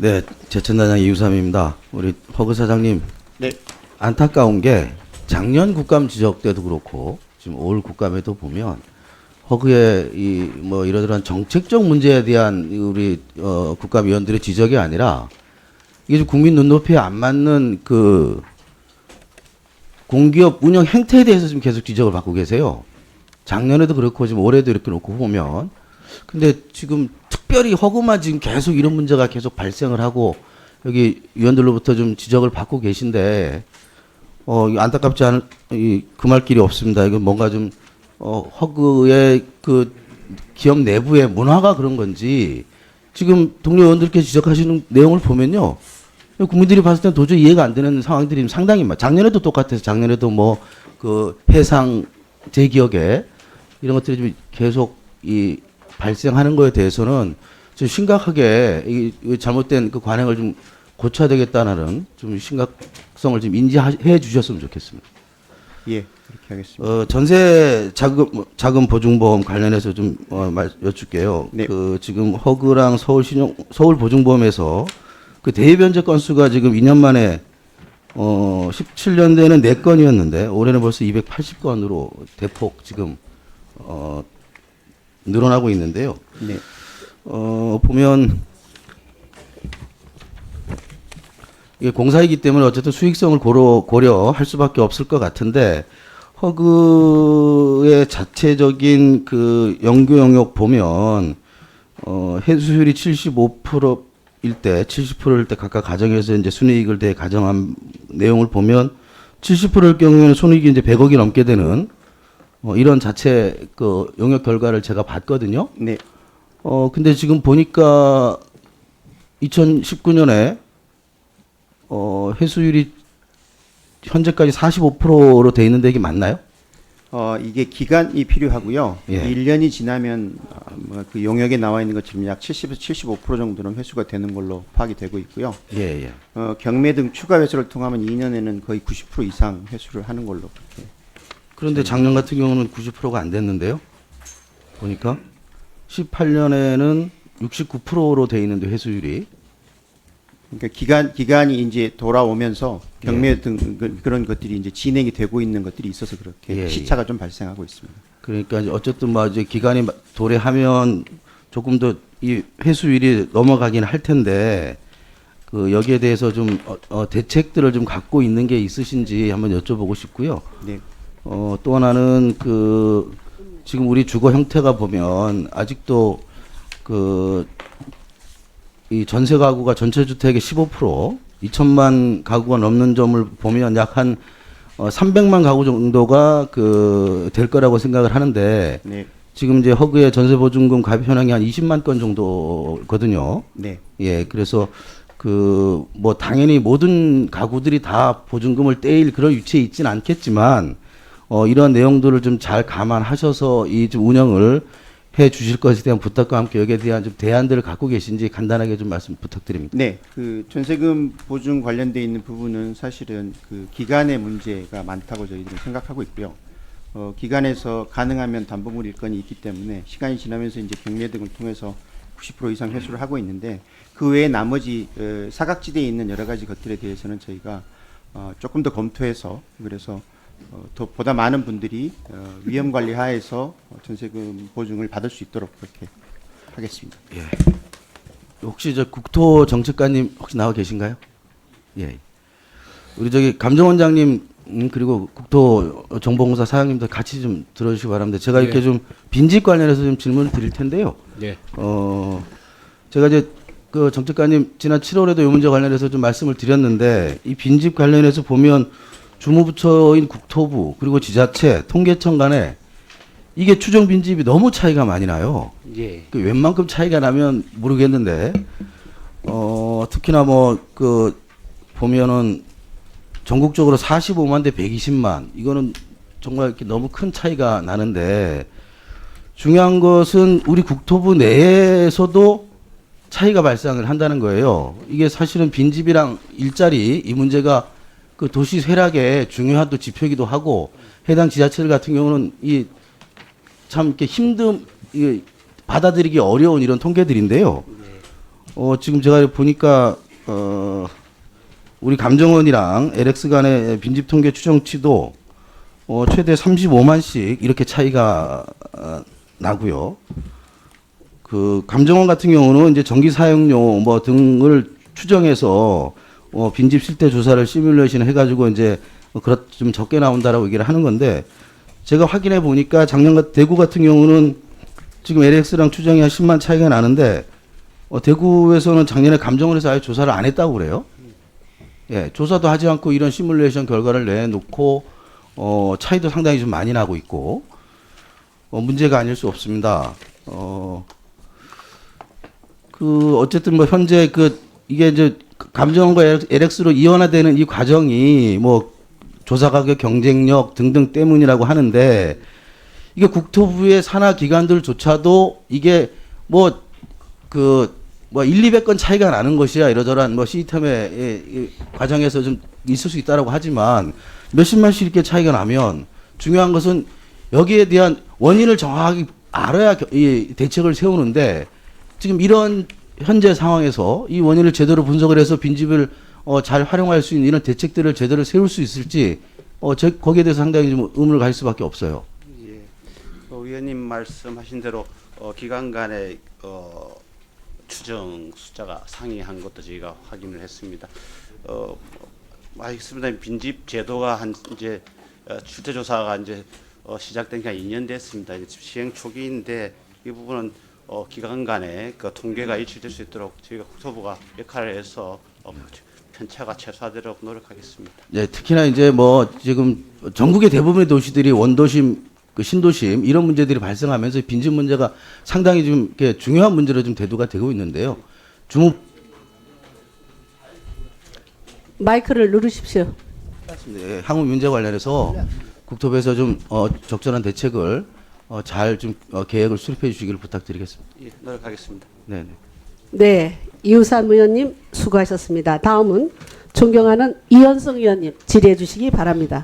네, 제천단장 이우삼입니다. 우리 허그 사장님 네. 안타까운 게 작년 국감 지적 때도 그렇고 지금 올 국감에도 보면 허그의 이 뭐 이러저러한 정책적 문제에 대한 이 우리 어 국감위원들의 지적이 아니라 이게 좀 국민 눈높이에 안 맞는 그 공기업 운영 행태에 대해서 지금 계속 지적을 받고 계세요. 작년에도 그렇고 지금 올해도 이렇게 놓고 보면 근데 지금 특별히 허그만 지금 계속 이런 문제가 계속 발생을 하고 여기 위원들로부터 좀 지적을 받고 계신데 어 안타깝지 않은 이 금할 길이 없습니다. 이거 뭔가 좀 어, 허그의 그 기업 내부의 문화가 그런 건지 지금 동료 의원들께 지적하시는 내용을 보면요. 국민들이 봤을 땐 도저히 이해가 안 되는 상황들이 상당히 많. 작년에도 똑같아서 작년에도 뭐 그 해상 제 기억에 이런 것들이 좀 계속 이 발생하는 거에 대해서는 좀 심각하게 이, 이 잘못된 그 관행을 좀 고쳐야 되겠다는 좀 심각성을 좀 인지해 주셨으면 좋겠습니다. 예, 그렇게 하겠습니다. 어, 전세 자금 자금 보증보험 관련해서 좀 어, 말 여쭙게요. 네. 그 지금 허그랑 서울 신용 서울 보증보험에서 그 대변제 건수가 지금 2년 만에 어 17년대에는 4건이었는데 올해는 벌써 280건으로 대폭 지금 어 늘어나고 있는데요. 네. 어 보면 이게 공사이기 때문에 어쨌든 수익성을 고려 고려할 수밖에 없을 것 같은데 허그의 자체적인 그 영구 영역 보면 어 해수율이 75%일 때 70%일 때 각각 가정에서 이제 순이익을 대 가정한 내용을 보면 70%일 경우에는 순이익이 이제 100억이 넘게 되는 어 이런 자체 그 영역 결과를 제가 봤거든요. 네. 어 근데 지금 보니까 2019년에 어 해수율이 현재까지 45%로 돼 있는데 이게 맞나요? 어, 이게 기간이 필요하고요. 예. 1년이 지나면 어, 뭐그 용역에 나와 있는 것처럼 약 70에서 75% 정도는 회수가 되는 걸로 파악이 되고 있고요. 예, 예. 어, 경매 등 추가 회수를 통하면 2년에는 거의 90% 이상 회수를 하는 걸로 그렇게. 그런데 작년 같은 경우는 90%가 안 됐는데요. 보니까 18년에는 69%로 돼 있는데 회수율이 그러니까 기간 기간이 이제 돌아오면서 경매 등 그, 그런 것들이 이제 진행이 되고 있는 것들이 있어서 그렇게 예, 예. 시차가 좀 발생하고 있습니다. 그러니까 이제 어쨌든 뭐 이제 기간이 마- 도래하면 조금 더 이 회수율이 넘어가긴 할 텐데 그 여기에 대해서 좀 어, 어, 대책들을 좀 갖고 있는 게 있으신지 한번 여쭤보고 싶고요. 네. 어, 또 하나는 그 지금 우리 주거 형태가 보면 아직도 그 이 전세 가구가 전체 주택의 15% 2천만 가구가 넘는 점을 보면 약한 어, 300만 가구 정도가 그 될 거라고 생각을 하는데 네. 지금 이제 허그의 전세 보증금 가입 현황이 한 20만 건 정도거든요. 네. 예, 그래서 그 뭐 당연히 모든 가구들이 다 보증금을 떼일 그런 위치에 있지는 않겠지만 어 이런 내용들을 좀 잘 감안하셔서 이 좀 운영을 해 주실 것에 대한 부탁과 함께 여기에 대한 좀 대안들을 갖고 계신지 간단하게 좀 말씀 부탁드립니다. 네, 그 전세금 보증 관련돼 있는 부분은 사실은 그 기간의 문제가 많다고 저희들은 생각하고 있고요. 어, 기간에서 가능하면 담보물 일건이 있기 때문에 시간이 지나면서 이제 경매 등을 통해서 90% 이상 회수를 하고 있는데 그 외에 나머지 어, 사각지대에 있는 여러 가지 것들에 대해서는 저희가 어, 조금 더 검토해서 그래서 어, 더 보다 많은 분들이 어, 위험 관리 하에서 어, 전세금 보증을 받을 수 있도록 그렇게 하겠습니다. 혹시 저 국토 정책관님 혹시 나와 계신가요? 예. 우리 저기 감정원장님 음, 그리고 국토 정보공사 사장님도 같이 좀 들어주시기 바랍니다. 제가 이렇게 예. 좀 빈집 관련해서 좀 질문을 드릴 텐데요. 예. 어, 제가 이제 그 정책관님 지난 7월에도 이 문제 관련해서 좀 말씀을 드렸는데 이 빈집 관련해서 보면 주무부처인 국토부 그리고 지자체 통계청 간에 이게 추정 빈집이 너무 차이가 많이 나요. 예. 그 웬만큼 차이가 나면 모르겠는데 어 특히나 뭐 그 보면은 전국적으로 45만 대 120만 이거는 정말 이렇게 너무 큰 차이가 나는데 중요한 것은 우리 국토부 내에서도 차이가 발생을 한다는 거예요. 이게 사실은 빈집이랑 일자리 이 문제가 그 도시 쇠락의 중요한 또 지표이기도 하고 해당 지자체들 같은 경우는 이 참 이렇게 힘든 이 받아들이기 어려운 이런 통계들인데요. 어, 지금 제가 보니까 어, 우리 감정원이랑 LX 간의 빈집 통계 추정치도 어, 최대 35만씩 이렇게 차이가 어, 나고요. 그 감정원 같은 경우는 이제 전기 사용료 뭐 등을 추정해서 어, 빈집 실태 조사를 시뮬레이션 해가지고 이제 어, 그렇 좀 적게 나온다라고 얘기를 하는 건데 제가 확인해 보니까 작년 같 대구 같은 경우는 지금 LX랑 추정이 한 10만 차이가 나는데 어, 대구에서는 작년에 감정원에서 아예 조사를 안 했다고 그래요. 예, 조사도 하지 않고 이런 시뮬레이션 결과를 내놓고 어, 차이도 상당히 좀 많이 나고 있고 어, 문제가 아닐 수 없습니다. 어, 그 어쨌든 뭐 현재 그 이게 이제 감정원과 LX로 이원화되는 이 과정이 뭐 조사 가격 경쟁력 등등 때문이라고 하는데 이게 국토부의 산하 기관들조차도 이게 뭐 그뭐 1, 200건 차이가 나는 것이야 이러저러한 뭐 시스템의 과정에서 좀 있을 수 있다라고 하지만 몇십만씩 이렇게 차이가 나면 중요한 것은 여기에 대한 원인을 정확하게 알아야 겨- 이 대책을 세우는데 지금 이런 현재 상황에서 이 원인을 제대로 분석을 해서 빈집을 어, 잘 활용할 수 있는 이런 대책들을 제대로 세울 수 있을지 어, 제, 거기에 대해서 상당히 좀 의문을 가질 수밖에 없어요. 예. 어, 위원님 말씀하신 대로 어, 기관 간의 어, 추정 숫자가 상이한 것도 저희가 확인을 했습니다. 어, 알겠습니다. 빈집 제도가 한 이제 어, 출제 조사가 이제 어, 시작된 게한 2년 됐습니다. 시행 초기인데 이 부분은 어, 기관 간의 그 통계가 일치될 수 있도록 저희가 국토부가 역할을 해서 어, 편차가 최소화되도록 노력하겠습니다. 네, 특히나 이제 뭐 지금 전국의 대부분의 도시들이 원도심, 그 신도심 이런 문제들이 발생하면서 빈집 문제가 상당히 좀 이렇게 중요한 문제로 좀 대두가 되고 있는데요. 주무 마이크를 누르십시오. 네, 항우 문제 관련해서 국토부에서 좀 어, 적절한 대책을 어, 잘좀 어, 계획을 수립해 주시기를 부탁드리겠습니다. 예, 노력하겠습니다. 네, 네. 네, 이우산 의원님 수고하셨습니다. 다음은 존경하는 이현성 의원님 질의해 주시기 바랍니다.